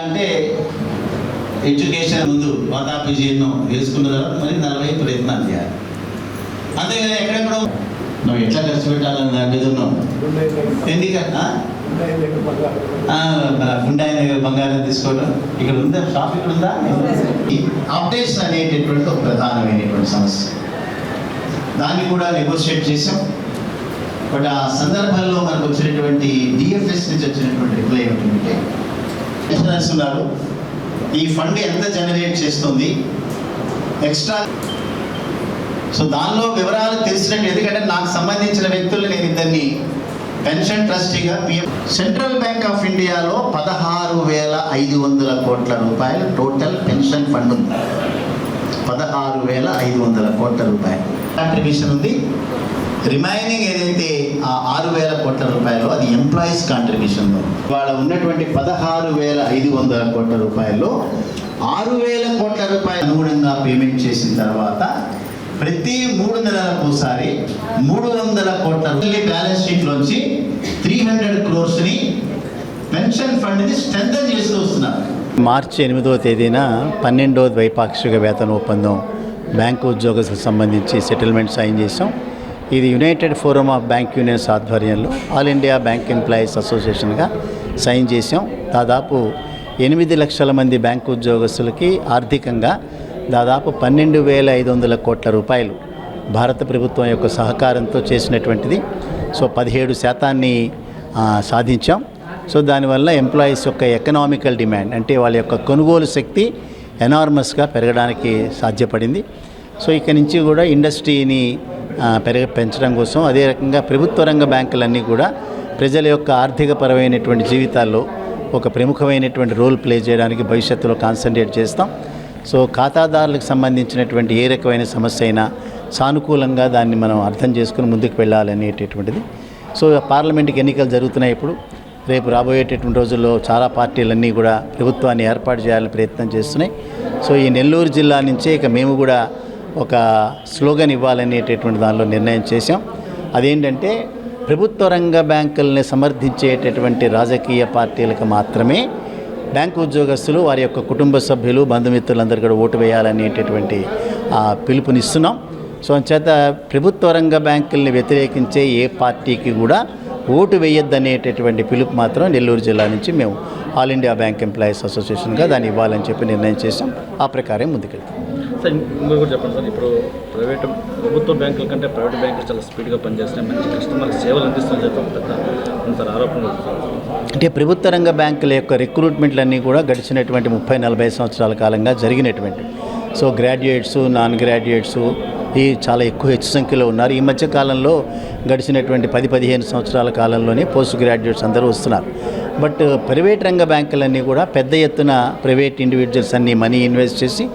అంటే ఎడ్యుకేషన్ ముందు వాతాపి వేసుకున్న తర్వాత మరి నలభై ప్రయత్నాలు చేయాలి. అంతేగాని ఎక్కడెక్కడో నువ్వు ఎట్లా ఖర్చు పెట్టాలని దాని మీద ఉన్నావు? ఎందుకన్నా? గుండాయి దగ్గర బంగారం తీసుకోవడం ఇక్కడ ఉందా? షాప్ ఇక్కడ ఉందా? అప్డేట్స్ అనేటటువంటి ఒక ప్రధానమైనటువంటి సమస్య. దాన్ని కూడా నెగోషియేట్ చేసాం బట్ ఆ సందర్భంలో మనకు వచ్చినటువంటి డిఎఫ్ఎస్ నుంచి వచ్చినటువంటి రిప్లై ఏమిటంటే ఇన్సూరెన్స్ ఉన్నారు ఈ ఫండ్ ఎంత జనరేట్ చేస్తుంది? ఎక్స్ట్రా సో దానిలో వివరాలు తెలిసినట్టు ఎందుకంటే నాకు సంబంధించిన వ్యక్తులు నేను ఇద్దరిని పెన్షన్ ట్రస్టీగా పిఎం సెంట్రల్ బ్యాంక్ ఆఫ్ ఇండియాలో పదహారు వేల ఐదు వందల కోట్ల రూపాయలు టోటల్ పెన్షన్ ఫండ్ ఉంది. పదహారు వేల ఐదు వందల కోట్ల రూపాయలు. కాంట్రిబ్యూషన్ ఉంది. రిమైనింగ్ ఏదైతే ఆ ఆరు వేల కోట్ల రూపాయలు అది ఎంప్లాయీస్ కాంట్రిబ్యూషన్ వాళ్ళ ఉన్నటువంటి పదహారు వేల ఐదు వందల కోట్ల రూపాయల్లో ఆరు వేల కోట్ల రూపాయలు అనుగుణంగా పేమెంట్ చేసిన తర్వాత ప్రతి మూడు నెలలకు ఒకసారి మూడు వందల కోట్ల బ్యాలెన్స్ షీట్లోంచి త్రీ హండ్రెడ్ క్రోర్స్ని పెన్షన్ ఫండ్ని స్ట్రెంథన్ చేస్తూ వస్తున్నారు. మార్చి ఎనిమిదవ తేదీన పన్నెండవ ద్వైపాక్షిక వేతన ఒప్పందం బ్యాంకు ఉద్యోగస్తులకు సంబంధించి సెటిల్మెంట్ సైన్ చేసాం ఇది united forum of bank unions ఆధ్వర్యంలో ఆల్ ఇండియా బ్యాంక్ ఎంప్లాయీస్ అసోసియేషన్గా సైన్ చేసాం దాదాపు ఎనిమిది లక్షల మంది బ్యాంకు ఉద్యోగస్తులకి ఆర్థికంగా దాదాపు పన్నెండు వేల ఐదు వందల కోట్ల రూపాయలు భారత ప్రభుత్వం యొక్క సహకారంతో చేసినటువంటిది. సో పదిహేడు శాతాన్ని సాధించాం. సో దానివల్ల ఎంప్లాయీస్ యొక్క ఎకనామికల్ డిమాండ్ అంటే వాళ్ళ యొక్క కొనుగోలు శక్తి ఎనార్మస్గా పెరగడానికి సాధ్యపడింది. సో ఇక నుంచి కూడా ఇండస్ట్రీని పెరగ పెంచడం కోసం అదే రకంగా ప్రభుత్వ రంగ బ్యాంకులన్నీ కూడా ప్రజల యొక్క ఆర్థికపరమైనటువంటి జీవితాల్లో ఒక ప్రముఖమైనటువంటి రోల్ ప్లే చేయడానికి భవిష్యత్తులో కాన్సన్ట్రేట్ చేస్తాం. సో ఖాతాదారులకు సంబంధించినటువంటి ఏ రకమైన సమస్య అయినా సానుకూలంగా దాన్ని మనం అర్థం చేసుకుని ముందుకు వెళ్ళాలనేటటువంటిది సో పార్లమెంట్కి ఎన్నికలు జరుగుతున్నాయి ఇప్పుడు. రేపు రాబోయేటటువంటి రోజుల్లో చాలా పార్టీలన్నీ కూడా ప్రభుత్వాన్ని ఏర్పాటు చేయాలని ప్రయత్నం చేస్తున్నాయి. సో ఈ నెల్లూరు జిల్లా నుంచే ఇక మేము కూడా ఒక స్లోగన్ ఇవ్వాలనేటటువంటి దానిలో నిర్ణయం చేశాం. అదేంటంటే ప్రభుత్వ రంగ బ్యాంకుల్ని సమర్థించేటటువంటి రాజకీయ పార్టీలకు మాత్రమే బ్యాంకు ఉద్యోగస్తులు వారి యొక్క కుటుంబ సభ్యులు బంధుమిత్రులందరూ కూడా ఓటు వేయాలనేటటువంటి ఆ పిలుపునిస్తున్నాం. సో అంచేత ప్రభుత్వ రంగ బ్యాంకుల్ని వ్యతిరేకించే ఏ పార్టీకి కూడా ఓటు వేయొద్దనేటటువంటి పిలుపు మాత్రం నెల్లూరు జిల్లా నుంచి మేము ఆల్ ఇండియా బ్యాంక్ ఎంప్లాయీస్ అసోసియేషన్గా దాన్ని ఇవ్వాలని చెప్పి నిర్ణయం చేసాం ఆ ప్రకారం ముందుకెళ్తాం. సార్ ఇంకొకటి కూడా చెప్పండి సార్. ఇప్పుడు ప్రైవేట్ ప్రభుత్వ బ్యాంకుల కంటే ప్రైవేట్ బ్యాంకులు చాలా స్పీడ్గా పనిచేస్తున్నాయి. మంచి కస్టమర్ సేవలు అందిస్తున్న చెప్పి పెద్ద అంటే ప్రభుత్వ రంగ బ్యాంకుల యొక్క రిక్రూట్మెంట్లన్నీ కూడా గడిచినటువంటి ముప్పై నలభై సంవత్సరాల కాలంగా జరిగినటువంటి. సో గ్రాడ్యుయేట్స్ నాన్ గ్రాడ్యుయేట్స్ ఈ చాలా ఎక్కువ హెచ్చు సంఖ్యలో ఉన్నారు. ఈ మధ్య కాలంలో గడిచినటువంటి పది పదిహేను సంవత్సరాల కాలంలోనే పోస్ట్ గ్రాడ్యుయేట్స్ అందరూ వస్తున్నారు. బట్ ప్రైవేట్ రంగ బ్యాంకులన్నీ కూడా పెద్ద ఎత్తున ప్రైవేట్ ఇండివిజువల్స్ అన్ని మనీ ఇన్వెస్ట్ చేసి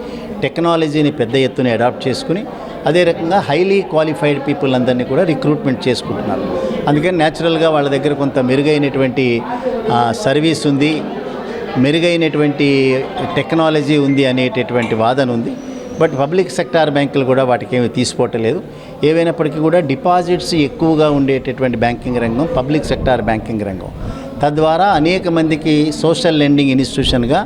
టెక్నాలజీని పెద్ద ఎత్తున అడాప్ట్ చేసుకుని అదే రకంగా హైలీ క్వాలిఫైడ్ పీపుల్ అందరినీ కూడా రిక్రూట్మెంట్ చేసుకుంటున్నారు. అందుకని న్యాచురల్గా వాళ్ళ దగ్గర కొంత మెరుగైనటువంటి సర్వీస్ ఉంది మెరుగైనటువంటి టెక్నాలజీ ఉంది అనేటటువంటి వాదన ఉంది. బట్ పబ్లిక్ సెక్టార్ బ్యాంకులు కూడా వాటికి ఏమి తీసుకోవటం లేదు. ఏవైనప్పటికీ కూడా డిపాజిట్స్ ఎక్కువగా ఉండేటటువంటి బ్యాంకింగ్ రంగం పబ్లిక్ సెక్టార్ బ్యాంకింగ్ రంగం. తద్వారా అనేక మందికి సోషల్ లెండింగ్ ఇన్స్టిట్యూషన్గా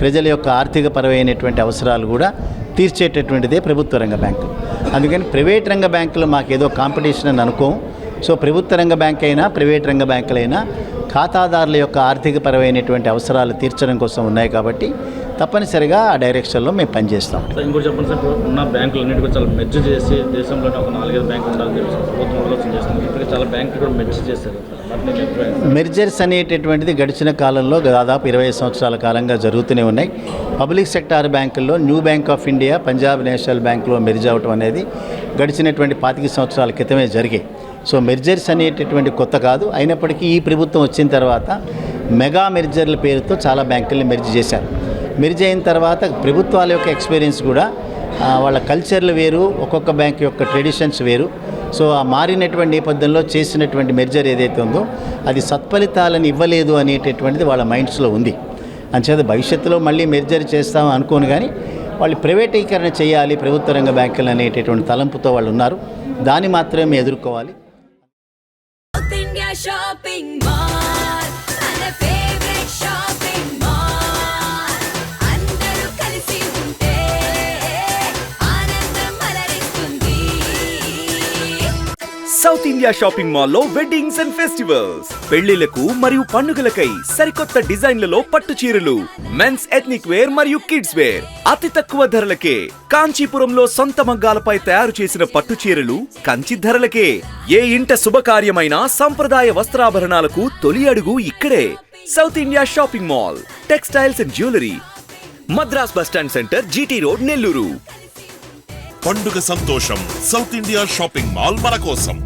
ప్రజల యొక్క ఆర్థికపరమైనటువంటి అవసరాలు కూడా తీర్చేటటువంటిదే ప్రభుత్వ రంగ బ్యాంకు. అందుకని ప్రైవేట్ రంగ బ్యాంకులు మాకేదో కాంపిటీషన్ అని అనుకోం. సో ప్రభుత్వ రంగ బ్యాంక్ అయినా ప్రైవేట్ రంగ బ్యాంకులైనా ఖాతాదారుల యొక్క ఆర్థికపరమైనటువంటి అవసరాలు తీర్చడం కోసం ఉన్నాయి కాబట్టి తప్పనిసరిగా ఆ డైరెక్షన్లో మేము పనిచేస్తాం. ఇంకోటి చెప్పండి సార్ ఉన్న బ్యాంకులు అన్నిటి కూడా చాలా మెర్జ్ చేసి దేశంలోనే ఒక నాలుగైదు బ్యాంకులు ఉండాలని ప్రభుత్వం ఆలోచన చేస్తుంది. ఇప్పటికే చాలా బ్యాంకులు కూడా మెర్జ్ చేశారు. మెర్జర్స్ అనేటటువంటిది గడిచిన కాలంలో దాదాపు ఇరవై సంవత్సరాల కాలంగా జరుగుతూనే ఉన్నాయి. పబ్లిక్ సెక్టార్ బ్యాంకుల్లో new bank of India Punjab national బ్యాంకులో మెర్జ్ అవటం అనేది గడిచినటువంటి పాతిక సంవత్సరాల క్రితమే జరిగాయి సో మెర్జర్స్ అనేటటువంటి కొత్త కాదు. అయినప్పటికీ ఈ ప్రభుత్వం వచ్చిన తర్వాత మెగా మెర్జర్ల పేరుతో చాలా బ్యాంకుల్ని మెర్జ్ చేశారు. మెరిజ్ అయిన తర్వాత ప్రభుత్వాల యొక్క ఎక్స్పీరియన్స్ కూడా వాళ్ళ కల్చర్లు వేరు ఒక్కొక్క బ్యాంక్ యొక్క ట్రెడిషన్స్ వేరు. సో ఆ మారినటువంటి నేపథ్యంలో చేసినటువంటి మెర్జర్ ఏదైతే ఉందో అది సత్ఫలితాలను ఇవ్వలేదు అనేటటువంటిది వాళ్ళ మైండ్స్లో ఉంది. అంచేత భవిష్యత్తులో మళ్ళీ మెర్జర్ చేస్తాం అనుకోను కానీ వాళ్ళు ప్రైవేటీకరణ చేయాలి ప్రభుత్వ రంగ బ్యాంకులు అనేటటువంటి తలంపుతో వాళ్ళు ఉన్నారు. దాన్ని మాత్రమే ఎదుర్కోవాలి. సౌత్ ఇండియా షాపింగ్ మాల్లో వెడ్డింగ్స్ అండ్ ఫెస్టివల్స్. పెళ్ళిలకు మరియు పండుగలకై సరికొత్త డిజైన్లలో పట్టు చీరలు మెన్స్ ఎథ్నిక్ వేర్ మరియు కిడ్స్ వేర్. అతి తక్కువ ధరలకే కాంచీపురంలో సొంత మగ్గాలపై తయారు చేసిన పట్టు చీరలు కంచి ధరలకే. ఏ ఇంట శుభకార్యమైన సంప్రదాయ వస్త్రాభరణాలకు తొలి అడుగు ఇక్కడే. South India shopping mall textiles and jewellery. Madras bus stand centre GT road Nellore. పండుగ సంతోషం సౌత్ ఇండియా షాపింగ్ మాల్ మన కోసం.